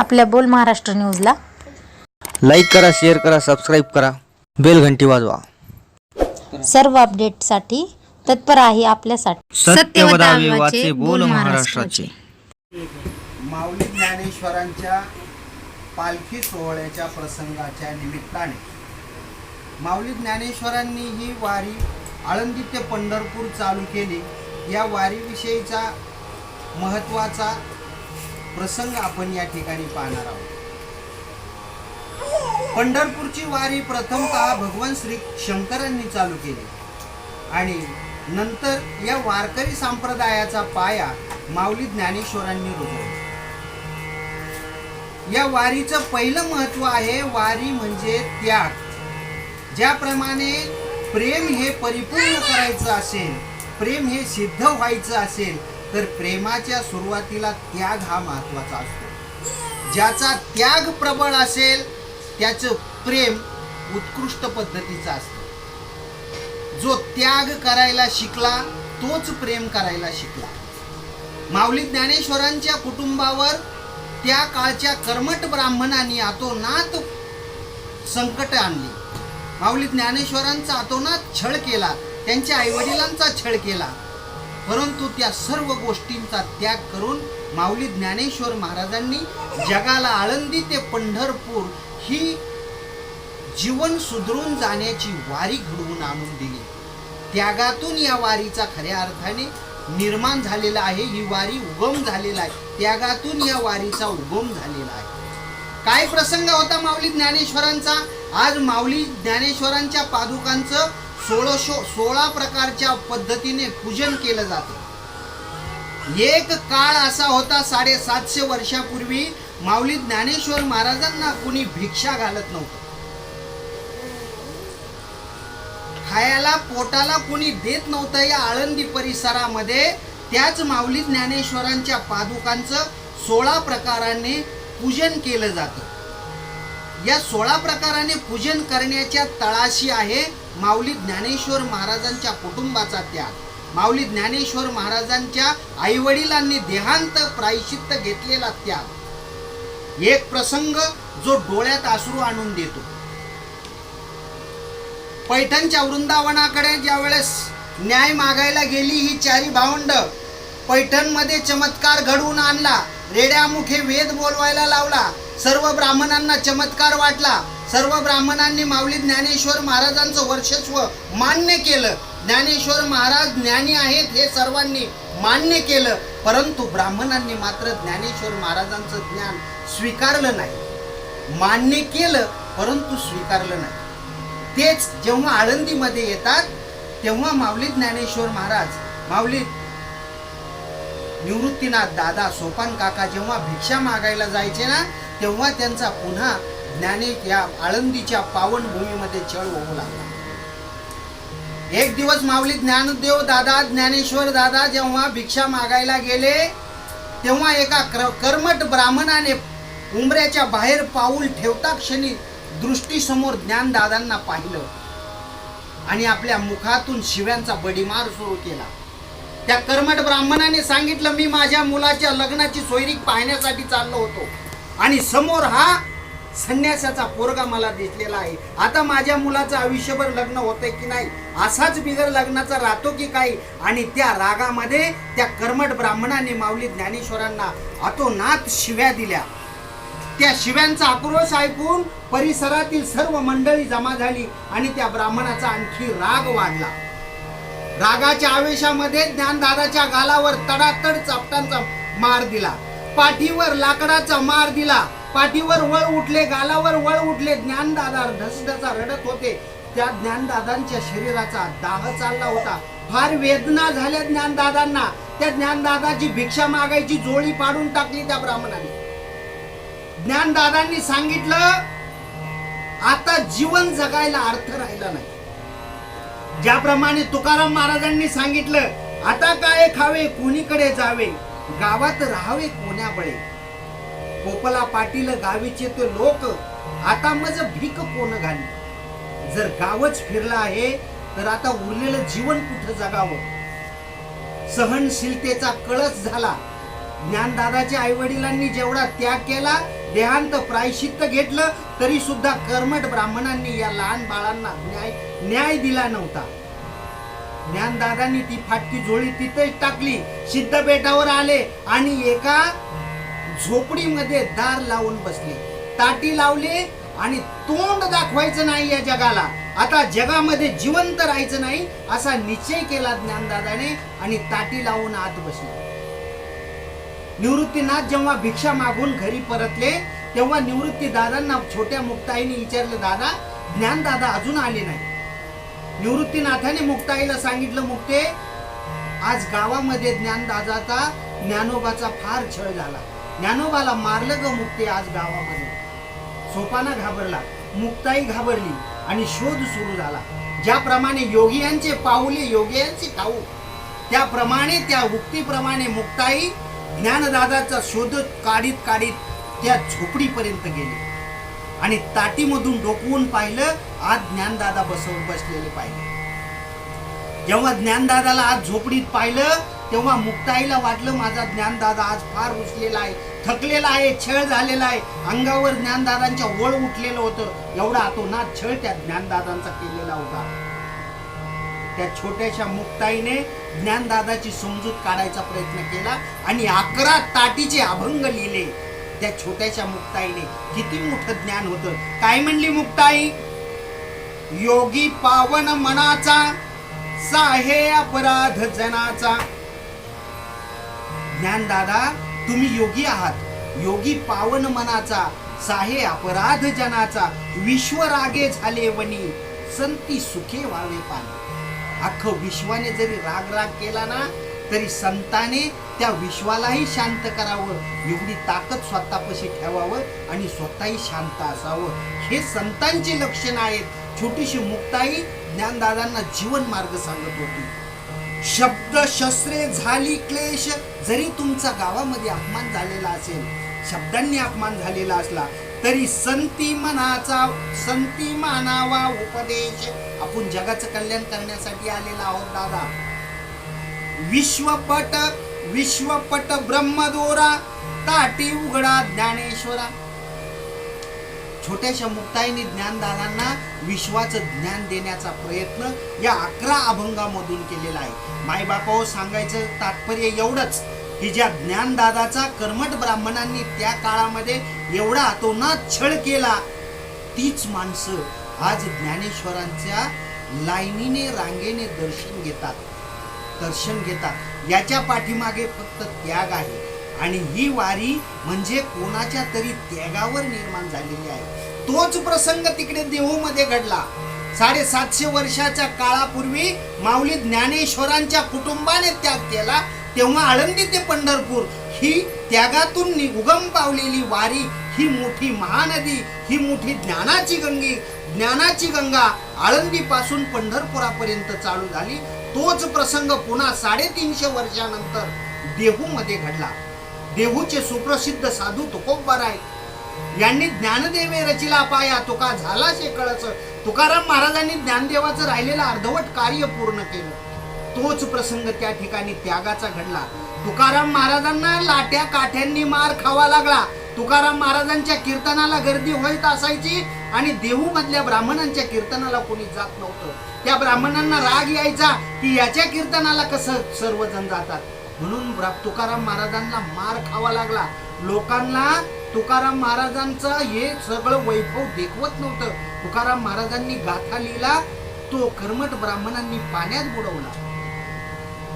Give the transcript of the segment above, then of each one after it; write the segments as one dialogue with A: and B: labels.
A: आपल्या बोल महाराष्ट्र न्यूजला.
B: लाईक करा शेअर करा सबस्क्राईब करा. बेल घंटी वाजवा.
A: सर्व अपडेटसाठी तत्पर आहे आपल्यासाठी.
B: सत्यवदावे वाचे बोल महाराष्ट्राचे.
C: माऊली ज्ञानेश्वरांच्या पालखी सोहळ्याच्या प्रसंगाच्या निमित्ताने माऊली ज्ञानेश्वरांनी ही वारी आळंदी ते पंढरपूर चालू केली. या वारीविषयीचा महत्त्वाचा प्रसंग आपण या ठिकाणी पाहणार आहोत. पंढरपूरची वारी प्रथमतः भगवान श्री शंकरांनी चालू केली? आणि नंतर या वारकरी संप्रदायाचा पाया माऊली ज्ञानेश्वरांनी रुजवला. या वारीचं पहिलं महत्त्व आहे वारी म्हणजे त्याग. ज्याप्रमाणे प्रेम हे परिपूर्ण करायचं असेल प्रेम हे सिद्ध व्हायचं असेल तर प्रेमाच्या सुरुवातीला त्याग हा महत्त्वाचा असतो. ज्याचा त्याग प्रबळ असेल त्याचं प्रेम उत्कृष्ट पद्धतीचं असतं. जो त्याग करायला शिकला तोच प्रेम करायला शिकला. माऊली ज्ञानेश्वरांच्या कुटुंबावर त्या काळच्या कर्मठ ब्राह्मणांनी अतोनात संकट आणली. माऊली ज्ञानेश्वरांचा अतोनात छळ केला त्यांच्या आईवडिलांचा छळ केला. परंतु त्या सर्व गोष्टींचा त्याग करून माऊली ज्ञानेश्वर महाराजांनी जगाला आळंदी ते पंढरपूर ही जीवन सुधरून जाण्याची वारी घडवून आणून दिली. त्यागातून या वारीचा खऱ्या अर्थाने निर्माण झालेला आहे ही वारी उगम झालेला आहे. त्यागातून या वारीचा उगम झालेला आहे. काय प्रसंग होता माऊली ज्ञानेश्वरांचा? आज माऊली ज्ञानेश्वरांच्या पादुकांचं सोळशो सोळा प्रकारच्या पद्धतीने पूजन केलं जातं. एक काळ असा होता साडेसातशे वर्षापूर्वी माऊली ज्ञानेश्वर महाराजांना कुणी भिक्षा घालत नव्हतं. खायला पोटाला कुणी देत नव्हतं या आळंदी परिसरामध्ये त्याच माऊली ज्ञानेश्वरांच्या पादुकांचं सोळा प्रकाराने पूजन केलं जातं. या सोळा प्रकाराने पूजन करण्याच्या तळाशी आहे माऊली ज्ञानेश्वर महाराजांच्या कुटुंबाचा त्याग. माऊली ज्ञानेश्वर महाराजांच्या आईवडिलांनी देहांत प्रायश्चित्त घेतलेला त्याग. एक प्रसंग जो डोळ्यात आसरू आणून देतो. पैठणच्या वृंदावनाकडे ज्या वेळेस न्याय मागायला गेली ही चारी भावंड पैठणमध्ये चमत्कार घडवून आणला रेड्यामुखे वेद बोलवायला लावला सर्व ब्राह्मणांना चमत्कार वाटला सर्व ब्राह्मणांनी माऊली ज्ञानेश्वर महाराजांचं वर्चस्व मान्य केलं. ज्ञानेश्वर महाराज ज्ञानी आहेत हे सर्वांनी मान्य केलं. परंतु ब्राह्मणांनी मात्र ज्ञानेश्वर महाराजांचं ज्ञान स्वीकारलं नाही. मान्य केलं परंतु स्वीकारलं नाही. तेच जेव्हा आळंदीमध्ये येतात तेव्हा माऊली ज्ञानेश्वर महाराज माऊली निवृत्तीनाथ दादा सोपान काका जेव्हा भिक्षा मागायला जायचे ना तेव्हा त्यांचा पुन्हा ज्ञाने या आळंदीच्या पावनभूमीमध्ये छळ होऊ लागला. एक दिवस माऊली ज्ञानदेव दादा ज्ञानेश्वर दादा जेव्हा भिक्षा मागायला गेले तेव्हा एका कर्मट ब्राह्मणाने उंबऱ्याच्या बाहेर पाऊल ठेवता क्षणी दृष्टीसमोर ज्ञानदादांना पाहिलं. आणि आपल्या मुखातून शिव्यांचा बडीमार सुरू केला. त्या कर्मट ब्राह्मणाने सांगितलं मी माझ्या मुलाच्या लग्नाची सोयरीक पाहण्यासाठी चाललो होतो. आणि समोर हा संन्यासाचा पोरगा मला दिसलेला आहे. आता माझ्या मुलाचं आयुष्यभर लग्न होतंय की नाही असाच बिगर लग्नाचा राहतो की काही? आणि त्या रागामध्ये त्या कर्मठ ब्राह्मणाने माऊली ज्ञानेश्वरांना अतोनात शिव्या दिल्या. त्या शिव्यांचा आक्रोश ऐकून परिसरातील सर्व मंडळी जमा झाली आणि त्या ब्राह्मणाचा आणखी राग वाढला. रागाच्या आवेशामध्ये ज्ञानदादाच्या गालावर तडातड चापटांचा मार दिला. पाठीवर लाकडाचा मार दिला. पाठीवर वळ उठले गालावर वळ उठले ज्ञानदादा ढसढसा रडत होते. त्या ज्ञानदादांच्या शरीराचा दाह चालला होता. फार वेदना झाल्या ज्ञानदादांना. त्या ज्ञानदादाची भिक्षा मागायची जोळी पाडून टाकली त्या ब्राह्मणाने. ज्ञानदादांनी सांगितलं आता जीवन जगायला अर्थ राहिला नाही. ज्याप्रमाणे तुकाराम महाराजांनी सांगितलं आता काय खावे कोणीकडे जावे गावात राहावे कोण्या बळे? पोपला पाटील गावीचे ते लोक आता मज भीक कोण घाली? जर गावच फिरला आहे तर आता उरलेलं जीवन कुठं जगावं? सहनशीलतेचा कळस झाला. ज्ञानदादाच्या आई वडिलांनी जेवढा त्याग केला देहांत प्रायशित्त घेतलं तरी सुद्धा कर्मठ ब्राह्मणांनी या लहान बाळांना न्याय न्याय दिला नव्हता. ज्ञानदादांनी ती फाटकी झोळी तिथेच टाकली. सिद्ध बेटावर आले आणि एका झोपडीमध्ये दार लावून बसले. ताटी लावले आणि तोंड दाखवायचं नाही या जगाला. आता जगामध्ये जिवंत राहायचं नाही असा निश्चय केला ज्ञानदादाने आणि ताटी लावून आत बसले. निवृत्तीनाथ जेव्हा भिक्षा मागून घरी परतले तेव्हा निवृत्ती दादांना छोट्या मुक्ताईने विचारलं दादा ज्ञानदादा अजून आले नाही. निवृत्तीनाथाने मुक्ताईला सांगितलं मुक्ते आज गावामध्ये ज्ञानदादाचा ज्ञानोबाचा फार छळ झाला. ज्ञानोबाला मारलं ग मुक्ते आज गावामध्ये. सोपाना घाबरला मुक्ताई घाबरली आणि शोध सुरू झाला. ज्याप्रमाणे योगियांचे पाऊले योगियांचे ठाऊ त्याप्रमाणे त्या उक्तीप्रमाणे मुक्ताई ज्ञानदादाचा शोध काढीत काढीत त्या झोपडीपर्यंत गेली. आणि ताटीमधून डोकवून पाहिलं आज ज्ञानदादा बसवून बसलेले पाहिले. जेव्हा ज्ञानदादाला आज झोपडीत पाहिलं तेव्हा मुक्ताईला वाटलं माझा ज्ञानदादा आज फार रुसलेला आहे. थकलेला आहे छळ झालेला आहे. अंगावर ज्ञानदादांच्या वळ उठलेलं होतं. एवढा तो ना छळ त्या ज्ञानदादांचा केलेला होता. त्या छोट्याशा मुक्ताईने ज्ञानदादाची समजूत काढायचा प्रयत्न केला आणि अकरा ताटीचे अभंग लिहिले. त्या छोट्याशा मुक्ताईने. किती मोठं ज्ञान होतं. काय म्हणली मुक्ताई? योगी पावन मनाचा साहे अपराध जनाचा. ज्ञानदादा तुम्ही योगी आहात. योगी पावन मनाचा साहे अपराध जनाचा विश्व रागे झाले वनी संती सुखे व्हावे पाणी. अख्खं विश्वाने जरी राग राग केला ना तरी संताने त्या विश्वालाही शांत करावं. एवढी ताकद स्वतःपाशी ठेवावं आणि स्वतःही शांत असावं. हे संतांची लक्षणं आहेत. छोटीशी मुक्ताई ज्ञानदादांना जीवन मार्ग सांगत होती. शब्द शस्त्रे झाली क्लेश जरी तुमचा गावामध्ये अपमान झालेला असेल शब्दांनी अपमान झालेला असला तरी संती मनाचा संती मानावा उपदेश आपण जगाचं कल्याण करण्यासाठी आलेला आहोत दादा. विश्वपट विश्वपट ब्रह्मदोरा ताटी उघडा ज्ञानेश्वरा. छोट्याशा मुक्ताईने ज्ञानदारांना विश्वाचं ज्ञान देण्याचा प्रयत्न या अकरा अभंगामधून केलेला आहे. मायबापावर सांगायचं तात्पर्य एवढंच की ज्या ज्ञानदादाचा कर्मठ ब्राह्मणांनी त्या काळामध्ये एवढा अतोनात छळ केला तीच माणसं आज ज्ञानेश्वरांच्या लाईनीने रांगेने दर्शन घेतात दर्शन घेतात. याच्या पाठीमागे फक्त त्याग आहे. आणि ही वारी म्हणजे कोणाच्या तरी त्यागावर निर्माण झालेली आहे. तोच प्रसंग तिकडे देहूमध्ये घडला. साडेसातशे वर्षाच्या काळापूर्वी माऊली ज्ञानेश्वरांच्या कुटुंबाने त्याग केला तेव्हा आळंदी ते पंढरपूर ही त्यागातून नि- उगम पावलेली वारी ही मोठी महानदी ही मोठी ज्ञानाची गंगी ज्ञानाची गंगा आळंदी पासून पंढरपुरापर्यंत चालू झाली. तोच प्रसंग पुन्हा साडेतीनशे वर्षानंतर देहूमध्ये घडला. देहूचे सुप्रसिद्ध साधू तुकोबाराय यांनी ज्ञानदेवे रचिला पाया. तुका झाला शेकळच तुकाराम महाराजांनी ज्ञानदेवाचं राहिलेलं अर्धवट कार्य पूर्ण केलं. तोच प्रसंग त्या ठिकाणी त्यागाचा घडला. तुकाराम महाराजांना लाट्या काठ्यांनी मार खावा लागला. तुकाराम महाराजांच्या कीर्तनाला गर्दी होत असायची आणि देहू मधल्या ब्राह्मणांच्या कीर्तनाला कोणी जात नव्हतं. त्या ब्राह्मणांना राग यायचा की याच्या कीर्तनाला कसं सर्वजण जातात? म्हणून तुकाराम महाराजांना मार खावा लागला. लोकांना तुकाराम महाराजांचं हे सगळं वैभव देखवत नव्हतं. तुकाराम महाराजांनी गाथा लिहिला तो कर्मट ब्राह्मणांनी पाण्यात बुडवला.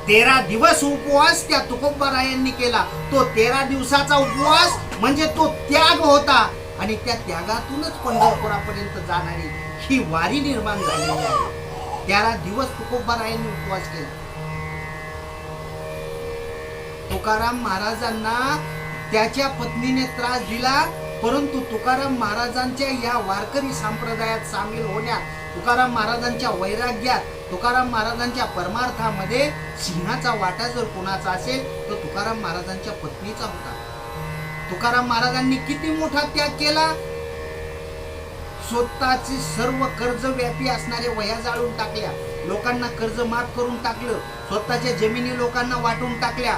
C: तेरा दिवस उपवास त्या तुकोबारायांनी केला. तो तेरा दिवसाचा उपवास म्हणजे तो त्याग होता. आणि त्या त्यागातूनच पंढरपुरापर्यंत जाणारी ही वारी निर्माण झालेली आहे. त्याला दिवस तुकोबारायांनी उपवास केला. तुकाराम महाराजांना त्याच्या पत्नीने त्रास दिला परंतु तुकाराम महाराजांच्या या वारकरी संप्रदायात सामील होण्यात तुकाराम महाराजांच्या वैराग्यात तुकाराम महाराजांच्या परमार्थामध्ये सिंहाचा वाटा जर कोणाचा असेल तर तुकाराम महाराजांच्या पत्नीचा होता. तुकाराम महाराजांनी किती मोठा त्याग केला? स्वतःचे सर्व कर्ज व्यापी असणारे वया जाळून टाकल्या लोकांना कर्ज माफ करून टाकलं स्वतःच्या जमिनी लोकांना वाटून टाकल्या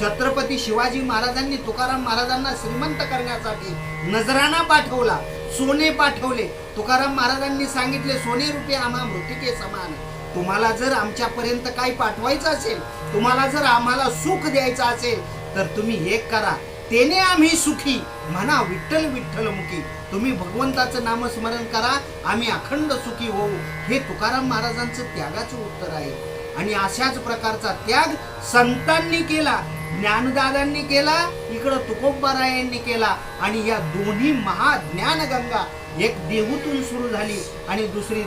C: छत्रपती शिवाजी महाराजांनी तुकाराम महाराजांना श्रीमंत करण्यासाठी नजराणा पाठवला सोने पाठवले. तुकाराम महाराजांनी सांगितले सोने रुपये आम्हा मृतिके समान तुम्हाला जर आमच्यापर्यंत काही पाठवायचं असेल तुम्हाला जर आम्हाला सुख द्यायचं असेल तर तुम्ही एक करा. तेने आम्ही सुखी. म्हणा विठ्ठल विठ्ठल मुखी तुम्ही भगवंताचं नामस्मरण करा आम्ही अखंड सुखी होऊ. हे तुकाराम महाराजांचं त्यागाचं उत्तर आहे. आणि अशाच प्रकारचा त्याग संतांनी केला. ज्ञानदादांनी केला इकडं तुकोबारायांनी केला आणि या दोन्ही महाज्ञानगंगा एक देहूतून सुरू झाली आणि दुसरी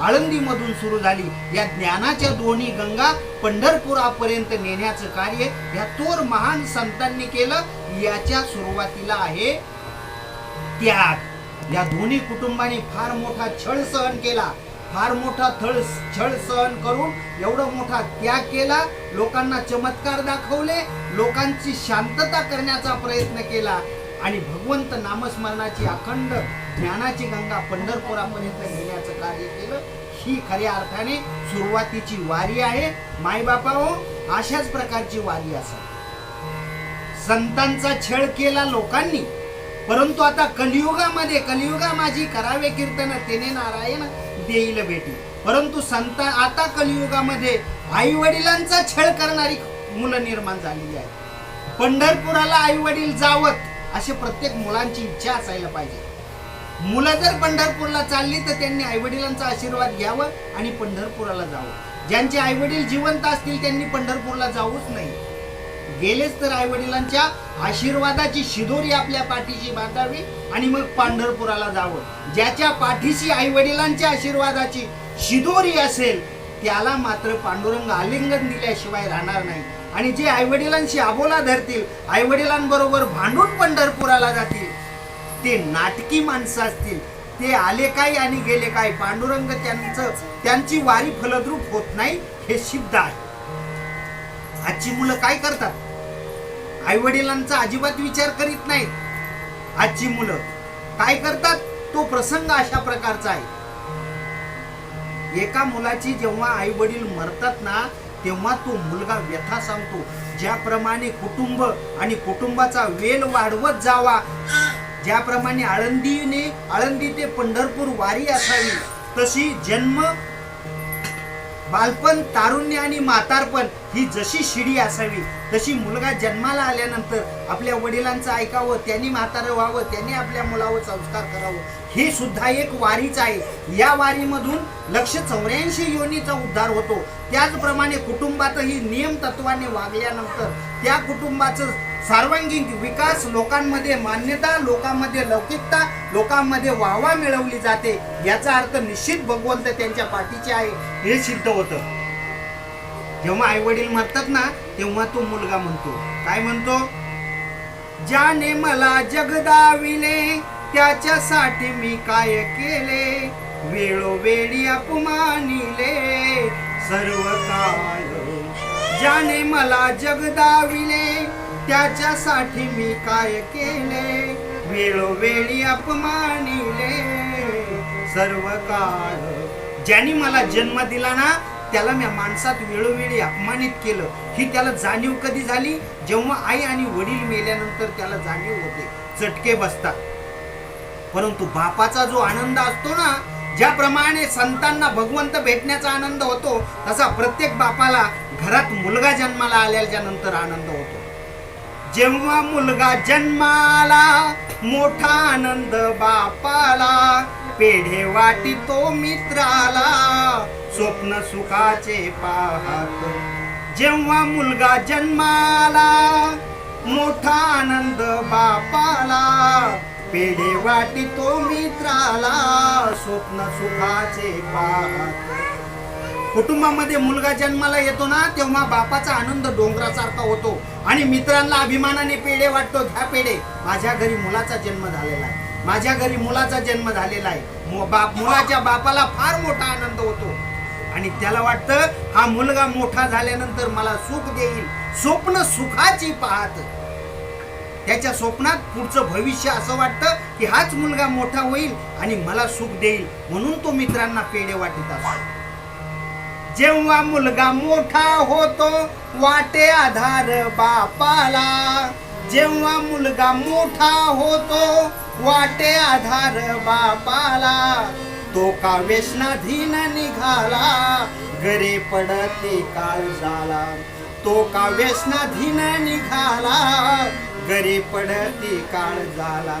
C: आळंदीमधून सुरू झाली. या ज्ञानाच्या दोन्ही गंगा पंढरपुरापर्यंत नेण्याचं कार्य या तोर महान संतांनी केलं. याच्या सुरुवातीला आहे त्याग. या दोन्ही कुटुंबाने फार मोठा छळ सहन केला. फार मोठा थळ छळ सहन करून एवढा मोठा त्याग केला लोकांना चमत्कार दाखवले लोकांची शांतता करण्याचा प्रयत्न केला आणि भगवंत नामस्मरणाची अखंड ज्ञानाची गंगा पंढरपुरापर्यंत नेण्याचं कार्य केलं. ही खऱ्या अर्थाने सुरुवातीची वारी आहे. मायबापा हो अशाच प्रकारची वारी असा संतांचा छळ केला लोकांनी परंतु आता कलियुगामध्ये कलियुगा माझी करावे कीर्तन तेने नारायण देईल बेटी परंतु संत आता कलियुगामध्ये आई वडिलांचा छळ करणारी मुलं निर्माण झालेली आहे पंढरपुराला आई वडील जावत असे प्रत्येक मुलांची इच्छा असायला पाहिजे. मुलं जर पंढरपूरला चालली तर त्यांनी आई वडिलांचा आशीर्वाद घ्यावं आणि पंढरपुराला जावं. ज्यांचे आई वडील जिवंत असतील त्यांनी पंढरपूरला जाऊच नाही. गेलेच तर आई वडिलांच्या आशीर्वादाची शिदोरी आपल्या पाठीशी बांधावी आणि मग पांढरपुराला जावं. ज्याच्या पाठीशी आई वडिलांच्या आशीर्वादाची शिदोरी असेल त्याला मात्र पांडुरंग आलिंगन दिल्याशिवाय राहणार नाही. आणि जे आई वडिलांशी आबोला धरतील आई वडिलांबरोबर भांडून पंढरपुराला जातील ते नाटकी माणसं असतील. ते आले काय आणि गेले काय पांडुरंग त्यांचं त्यांची वारी फलद्रूप होत नाही हे सिद्ध आहे. आजची मुलं काय करतात? आई वडिलांचा अजिबात विचार करीत नाहीत. आजची मुलं काय करतात? तो प्रसंग अशा प्रकारचा आहे. एका मुलाची जेव्हा आई वडील मरतात ना तेव्हा तो मुलगा व्यथा सांगतो ज्याप्रमाणे कुटुंब आणि कुटुंबाचा वेल वाढवत जावा. ज्याप्रमाणे आळंदीने आळंदी ते पंढरपूर वारी असावी तशी जन्म बालपण तारुण्य आणि म्हातारपण ही जशी शिडी असावी तशी मुलगा जन्माला आल्यानंतर आपल्या वडिलांचं ऐकावं त्यांनी म्हातारं व्हावं त्यांनी आपल्या मुलावर संस्कार करावं हे सुद्धा एक वारीच आहे. या वारीमधून लक्ष चौऱ्याऐंशी योनीचा उद्धार होतो. त्याचप्रमाणे कुटुंबातही नियम तत्वाने वागल्यानंतर त्या कुटुंबाचं सार्वजनिक विकास लोकांमध्ये मान्यता लोकांमध्ये लौकिकता लोकांमध्ये वाहवा मिळवली जाते. याचा अर्थ निश्चित भगवंत त्यांच्या पाठीचे आहे. हे सिद्ध होतं. जेव्हा आई वडील म्हणतात ना तेव्हा तो मुलगा म्हणतो. काय म्हणतो? ज्याने मला जगदाविले त्याच्यासाठी मी काय केले? वेळोवेळी अपमानिले सर्व काळ. ज्याने मला जगदाविले त्याच्यासाठी मी काय केले? वेळोवेळी अपमानिले. सर्व काळ ज्यांनी मला जन्म दिला ना त्याला मी माणसात वेळोवेळी अपमानित केलं. ही त्याला जाणीव कधी झाली? जेव्हा आई आणि वडील मेल्यानंतर त्याला जाणीव होते. चटके बसतात. परंतु बापाचा जो आनंद असतो ना ज्याप्रमाणे संतांना भगवंत भेटण्याचा आनंद होतो तसा प्रत्येक बापाला घरात मुलगा जन्माला आल्याच्यानंतर आनंद होतो. जेव्हा मुलगा जन्माला मोठा आनंद बापाला पेढे वाटी तो मित्राला स्वप्न सुखाचे पाहत. जेव्हा मुलगा जन्माला मोठा आनंद बापाला पेढे वाटी तो मित्राला स्वप्न सुखाचे पाहत. कुटुंबामध्ये मुलगा जन्माला येतो ना तेव्हा बापाचा आनंद डोंगरासारखा होतो. आणि मित्रांना अभिमानाने पेढे वाटतो घ्या पेढे. माझ्या घरी मुलाचा जन्म झालेला आहे. माझ्या घरी मुलाचा जन्म झालेला आहे. बाप मुलाच्या बापाला फार मोठा आनंद होतो. आणि त्याला वाटतं हा मुलगा मोठा झाल्यानंतर मला सुख देईल. स्वप्न सुखाची पाहत. त्याच्या स्वप्नात पुढचं भविष्य असं वाटतं की हाच मुलगा मोठा होईल आणि मला सुख देईल म्हणून तो मित्रांना पेढे वाटत असतो. जेव्हा मुलगा मोठा होतो वाटे आधार बापाला. जेव्हा मुलगा मोठा होतो वाटे आधार बापाला. तो का व्यसनाधीन निघाला घरे पडते काळ झाला तो का व्यसनाधीन निघाला घरी पडते काळ झाला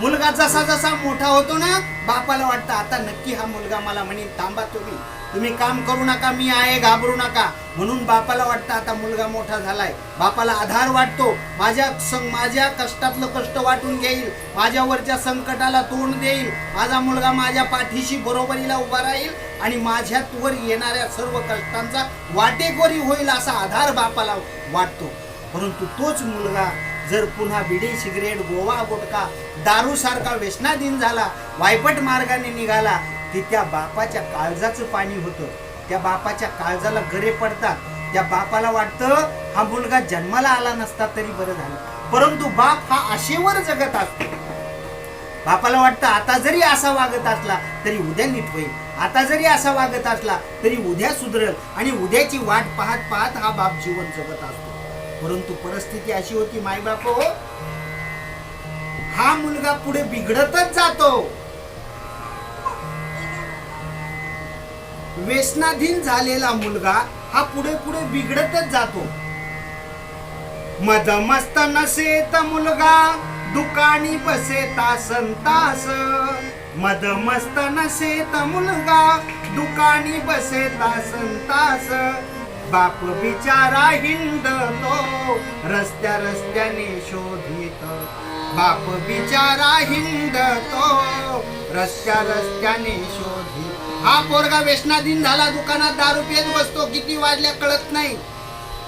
C: मुलगा जसा जसा मोठा होतो ना बापाला वाटतं आता नक्की हा मुलगा मला म्हणे थांबा तुम्ही. तुम्ही काम करू नका मी आहे घाबरू नका. म्हणून बापाला वाटतं आता मुलगा मोठा झालाय. बापाला आधार वाटतो. माझ्या संग माझ्या कष्टातलं कष्ट वाटून घेईल. माझ्यावरच्या संकटाला तोंड देईल. माझा मुलगा माझ्या पाठीशी बरोबरीला उभा राहील आणि माझ्यावर येणाऱ्या सर्व कष्टांचा वाटेकोरी होईल असा आधार बापाला वाटतो. परंतु तोच मुलगा जर पुन्हा बिडी सिगरेट गोवा गुटखा दारू सारखा व्यसनाधीन झाला वायपट मार्गाने निघाला की त्या बापाच्या काळजाचं पाणी होतं. त्या बापाच्या काळजाला गरे पडतात. त्या बापाला वाटतं हा मुलगा जन्माला आला नसता तरी बरं झालं. परंतु बाप हा आशेवर जगत असतो. बापाला वाटतं आता जरी असा वागत असला तरी उद्या नीट होईल. आता जरी असा वागत असला तरी उद्या सुधरेल. आणि उद्याची वाट पाहत पाहत हा बाप जीवन जगत असतो. परंतु परिस्थिती अशी होती मायबाप हो हा मुलगा पुढे बिघडतच जातो. व्यसनाधीन झालेला मुलगा हा पुढे पुढे बिघडतच जातो. मदमस्त नसेत मुलगा दुकानी बसेता संतास तास. मदमस्त नसेत मुलगा दुकानी बसेता संतास बाप बिचारा हिंडतो रस्त्या रस्त्याने शोधित. बाप बिचारा हिंडतो रस्त्या रस्त्याने शोधित. हा पोरगा व्यसनाधीन झाला दुकानात दारू पित बसतो किती वाजल्या कळत नाही.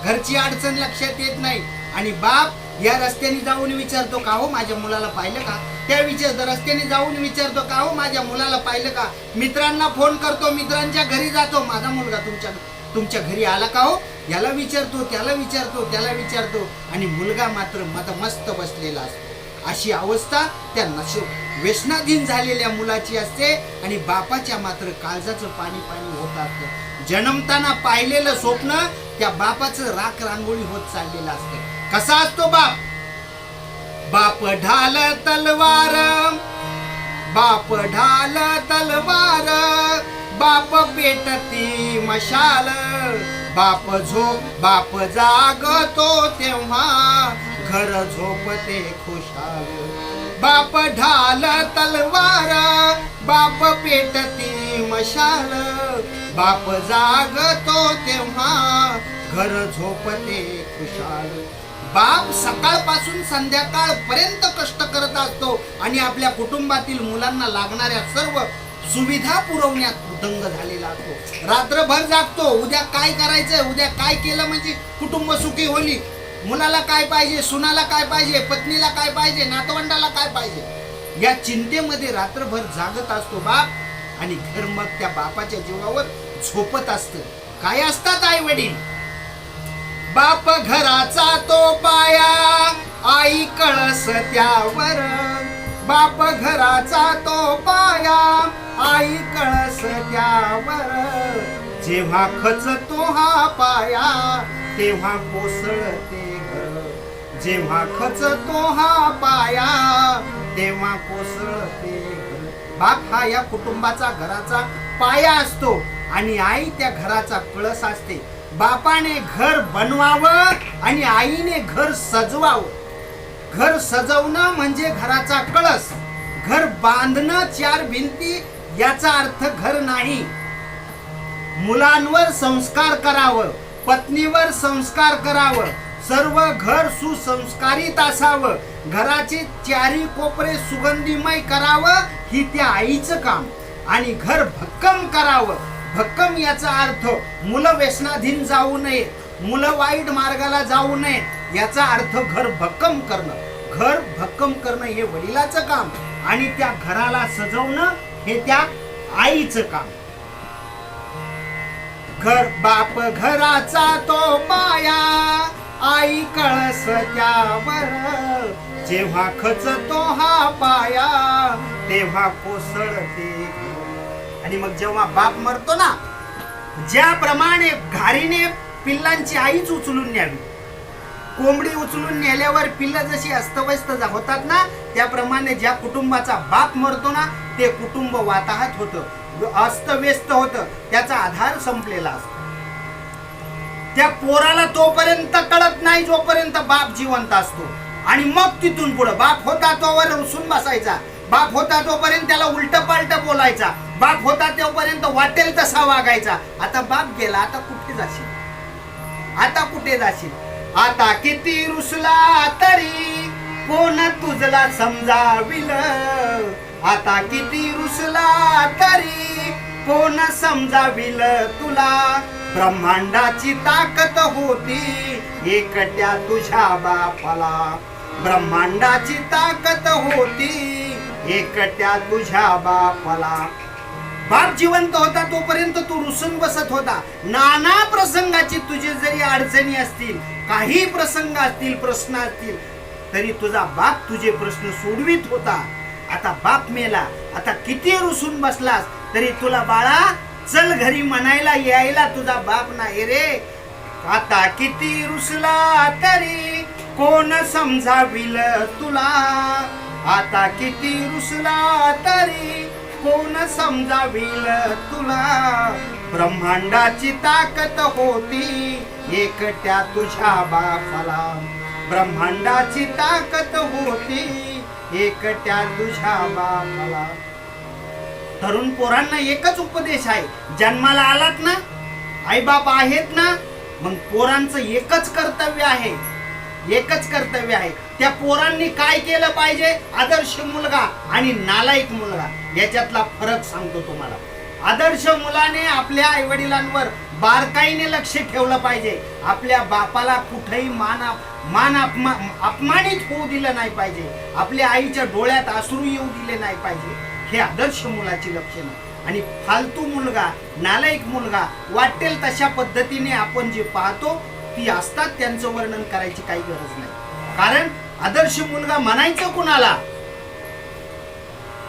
C: घरची अडचण लक्षात येत नाही. आणि बाप या रस्त्याने जाऊन विचारतो का हो माझ्या मुलाला पाहिलं का? त्या विचारतो रस्त्याने जाऊन विचारतो का हो माझ्या मुलाला पाहिलं का? मित्रांना फोन करतो मित्रांच्या घरी जातो. माझा मुलगा तुमच्या तुमच्या घरी आला का हो? याला विचारतो त्याला विचारतो त्याला विचारतो आणि मुलगा मात्र मत मस्त बसलेला असतो. अशी अवस्था त्या नशो व्यसनाधीन झालेल्या मुलाची असते आणि बापाच्या मात्र काळजाचं पाणी पाणी होत असतं. जन्मताना पाहिलेलं स्वप्न त्या बापाचं राख रांगोळी होत चाललेलं असतं. कसा असतो बाप? बाप ढाल तलवार बाप ढाल तलवार. बाप पेटती मशाल. बाप झोप बाप जागतो तेव्हा घर झोपते खुशाल. बाप ढाल तलवार बाप पेटती मशाल. बाप जागतो तेव्हा घर झोपते खुशाल. बाप सकाळपासून संध्याकाळ पर्यंत कष्ट करत असतो आणि आपल्या कुटुंबातील मुलांना लागणाऱ्या सर्व सुविधा पुरवण्यात दंग झालेला असतो. रात्रभर जागतो. उद्या काय करायचं उद्या काय केलं म्हणजे कुटुंब सुखी होली मुलाला काय पाहिजे? सुनाला काय पाहिजे? पत्नीला काय पाहिजे? नातवंडाला काय पाहिजे? या चिंतेमध्ये रात्रभर जागत असतो बाप आणि घर मग त्या बापाच्या जीवावर झोपत असतं. काय असतात आई वडील? बाप घराचा तो पाया आई कळस त्यावर. बाप घराचा तो पाया आई कळस त्यावर. जेव्हा खचतो हा पाया तेव्हा कोसळते घर. जेव्हा खचतो हा पाया तेव्हा कोसळते बाप हा या कुटुंबाचा घराचा पाया असतो आणि आई त्या घराचा कळस असते. बापाने घर बनवावं आणि आईने घर सजवावं. घर सजवणं म्हणजे घराचा कळस. घर बांधणं चार भिंती याचा अर्थ घर नाही. मुलांवर संस्कार करावं पत्नीवर संस्कार करावं सर्व घर सुसंस्कारित असावं. घराचे चारी कोपरे सुगंधीमय करावं ही त्या आईचं काम. आणि घर भक्कम करावं. भक्कम याचा अर्थ मुलं व्यसनाधीन जाऊ नये मुलं वाईट मार्गाला जाऊ नये याचा अर्थ घर भक्कम करणं. घर भक्कम करणं हे वडिलाचं काम आणि त्या घराला सजवणं हे त्या आईचं काम. घर बाप घराचा तो पाया आई कळस त्यावर. जेव्हा खचतो हा पाया तेव्हा कोसळते आणि मग जेव्हा बाप मरतो ना ज्याप्रमाणे घारीने पिल्लांची आईच उचलून न्यावी. कोंबडी उचलून नेल्यावर पिल्ल जशी अस्तव्यस्त जा- होतात ना त्याप्रमाणे ज्या कुटुंबाचा बाप मरतो ना ते कुटुंब वाताहत होतं. अस्तव्यस्त होतं. त्याचा आधार संपलेला असतो. त्या पोराला तोपर्यंत कळत नाही जोपर्यंत बाप जिवंत असतो. आणि मग तिथून पुढे बाप होता तोवर रुसून बसायचा. बाप होता तोपर्यंत त्याला उलट पालट बोलायचा. बाप होता तोपर्यंत वाटेल तसा वागायचा. आता बाप गेला आता कुठे जाशील? आता कुठे जाशील? आता किती रुसला तरी कोण तुझला समजाविल? आता किती रुसला तरी कोण समजाविल तुला? ब्रह्मांडाची ताकद होती एकट्या तुझ्या बापाला. ब्रह्मांडाची ताकद होती एकट्या तुझ्या बापाला. बाप जिवंत होता तोपर्यंत तू रुसून बसत होता. नाना प्रसंगाची तुझी जरी अडचणी असतील काही प्रसंग असतील प्रश्न असतील तरी तुझा बाप तुझे प्रश्न सोडवित होता. आता बाप मेला आता किती रुसून बसलास तरी तुला बाळा चल घरी म्हणायला यायला तुझा बाप नाही रे. आता किती रुसला तरी कोण समजाविल तुला? आता किती रुसला तरी कोण समजावील तुला? ब्रह्मांडाची ताकद होती एकट्या तुझ्या बापाला. ब्रह्मांडाची ताकद होती एकट्या तुझ्या बापाला. तरुण पोरांना एकच उपदेश आहे जन्माला आलात ना? आई बाप आहेत ना? मग पोरांचं एकच कर्तव्य आहे एकच कर्तव्य आहे. त्या पोरांनी काय केलं पाहिजे? आदर्श मुलगा आणि नालायक मुलगा. याच्यातला फरक सांगतो तुम्हाला. आदर्श मुलाने आपल्या आईवडिलांवर बारकाईने लक्ष ठेवलं पाहिजे. आपल्या बापाला कुठेही मान मान अपमा अपमानित होऊ दिलं नाही पाहिजे. आपल्या आईच्या डोळ्यात आसरू येऊ दिले नाही पाहिजे. हे आदर्श मुलाची लक्षणं. आणि फालतू मुलगा नालायक मुलगा वाटेल तशा पद्धतीने आपण जे पाहतो ती असतात त्यांचं वर्णन करायची काही गरज नाही. कारण आदर्श मुलगा म्हणायचं कुणाला?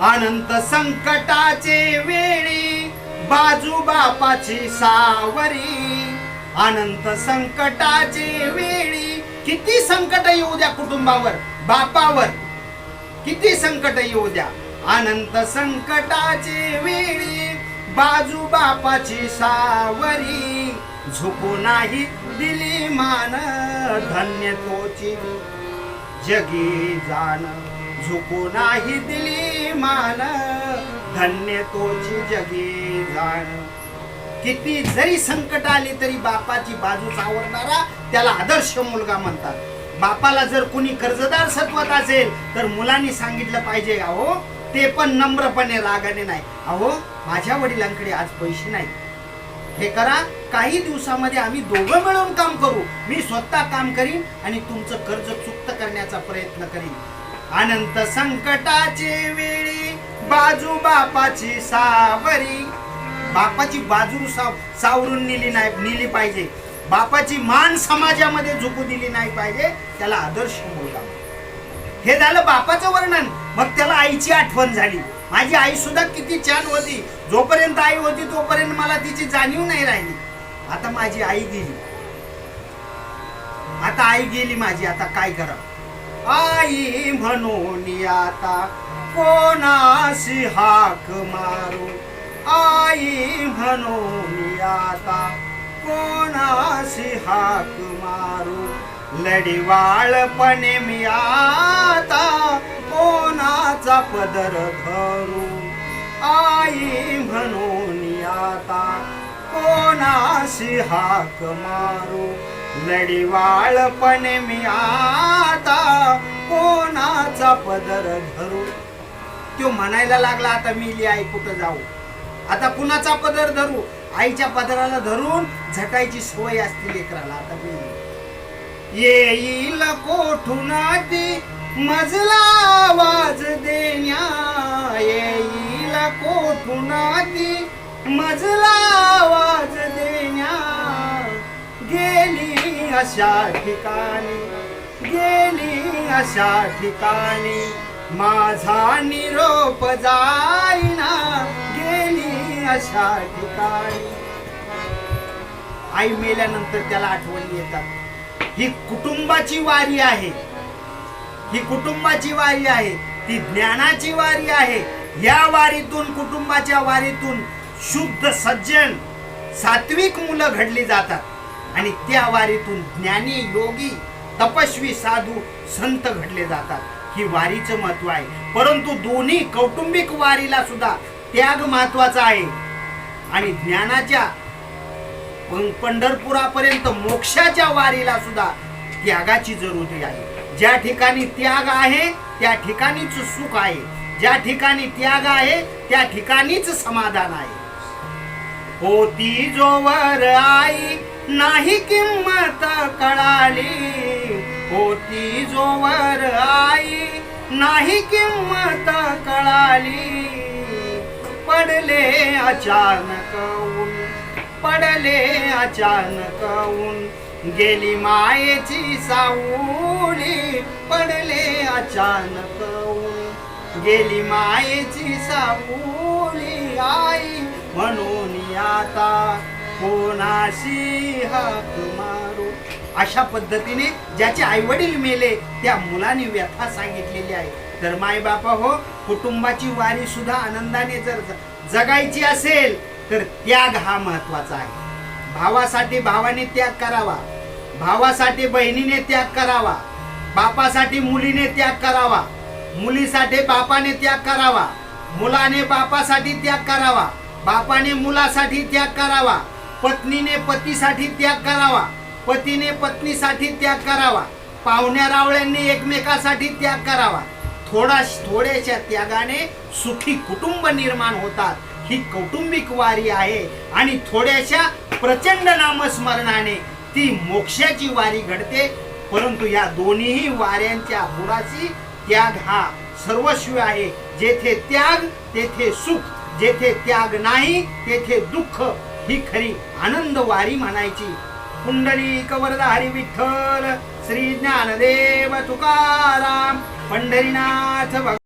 C: अनंत संकटाचे वेळी बाजू बापाची सावरी. अनंत संकटाचे वेळी किती संकट येऊ द्या कुटुंबावर बापावर. किती संकट येऊ द्या. अनंत संकटाचे वेळी बाजू बापाची सावरी. झुकू नाही दिली मान धन्य तोची जगी जाण. झुकू नाही दिली मान. धन्य तोची जगी जाण. किती जरी संकट आली तरी बापाची बाजू सावरणारा त्याला आदर्श मुलगा म्हणतात. बापाला जर कुणी कर्जदार सत्वत असेल तर मुलांनी सांगितलं पाहिजे अहो ते पण नम्रपणे रागाने नाही. अहो माझ्या वडिलांकडे आज पैसे नाही हे करा काही दिवसामध्ये आम्ही दोघं मिळून काम करू. मी स्वतः काम करीन आणि तुमचं कर्ज चुक्त करण्याचा प्रयत्न करीन. अनंत संकटाचे वेळी बाजू बापाची सावरी. बापाची बाजू साव सावरून नेली नाही नेली पाहिजे. बापाची मान समाजामध्ये झुकू दिली नाही पाहिजे त्याला आदर्श मुलगा. हे झालं बापाचं वर्णन. मग त्याला आईची आठवण झाली. माझी आई सुद्धा किती छान होती. जोपर्यंत आई होती तोपर्यंत मला तिची जाणीव नाही राहिली. आता माझी आई गेली. आता आई गेली माझी. आता काय करा आई म्हणून आता कोणाशी हाक मारू? आई म्हणून आता कोणाशी हाक मारू? लढीवाळपणे मी आता कोणाचा पदर धरू? आई म्हणून आता कोणाशी हाक मारू? लढीवाळपण मी आता कोणाचा पदर धरू? तो म्हणायला लागला आता मिली आई कुठं जाऊ? आता कुणाचा पदर धरू? आईच्या पदराला धरून झटायची सवय असते लेकराला आता मी येईल कोठून ती मजला आवाज देण्या? येईल कोठून ती मजला आवाज देण्या? गेली अशा ठिकाणी गेली अशा ठिकाणी. माझा निरोप जाईना गेली अशा ठिकाणी. आई मेल्यानंतर त्याला आठवणी येतात. ही कुटुंबाची वारी आहे. ही कुटुंबाची वारी आहे. ती ज्ञानाची वारी आहे. या वारीतून कुटुंबाच्या वारीतून शुद्ध सज्जन सात्विक मुलं घडली जातात. आणि त्या वारीतून ज्ञानी योगी तपस्वी साधू संत घडले जातात. ही वारीचं महत्त्व आहे. परंतु दोन्ही कौटुंबिक वारीला सुद्धा त्याग महत्त्वाचा आहे. आणि ज्ञानाच्या पंढरपुरापर्यंत मोक्षाच्या वारीला सुद्धा त्यागाची जरुरी आहे. ज्या ठिकाणी त्याग आहे त्या ठिकाणीच सुख आहे. ज्या ठिकाणी त्याग आहे त्या ठिकाणीच समाधान आहे. होती जोवर आई नाही किंमत कळाली. होती जोवर आई नाही किंमत कळाली. पडले अचानक ऊन पडले अचानक ऊन गेली मायेची सावली पडले अचानक ऊन गेली मायेची सावली आई म्हणून आता कोणाशी हाक मारू? अशा पद्धतीने ज्याचे आई वडील मेले त्या मुलाने व्यथा सांगितलेली आहे. तर माय बापा हो कुटुंबाची वारी सुद्धा आनंदाने जर जगायची असेल तर त्याग हा महत्त्वाचा आहे. भावासाठी भावाने त्याग करावा. भावासाठी बहिणीने त्याग करावा. बापासाठी मुलीने त्याग करावा. मुलीसाठी बापाने त्याग करावा. मुलाने बापासाठी त्याग करावा. बापाने मुलासाठी त्याग करावा. पत्नीने पतीसाठी त्याग करावा. पतीने पत्नीसाठी त्याग करावा. पाहुण्या रावळ्यांनी एकमेकासाठी त्याग करावा. थोडा थोड्याशा त्यागाने सुखी कुटुंब निर्माण होतात. ही कौटुंबिक वारी आहे आणि थोड्याशा प्रचंड नामस्मरणाने ती मोक्षाची वारी घडते. परंतु या दोन्ही वाऱ्यांच्या बुडाशी त्याग हा सर्वस्वी आहे. जेथे त्याग तेथे सुख. जेथे त्याग नाही तेथे दुःख ही खरी आनंद वारी म्हणायची कुंडली कवरदा हरी विठ्ठल श्री ज्ञानदेव तुकाराम पंढरीनाथ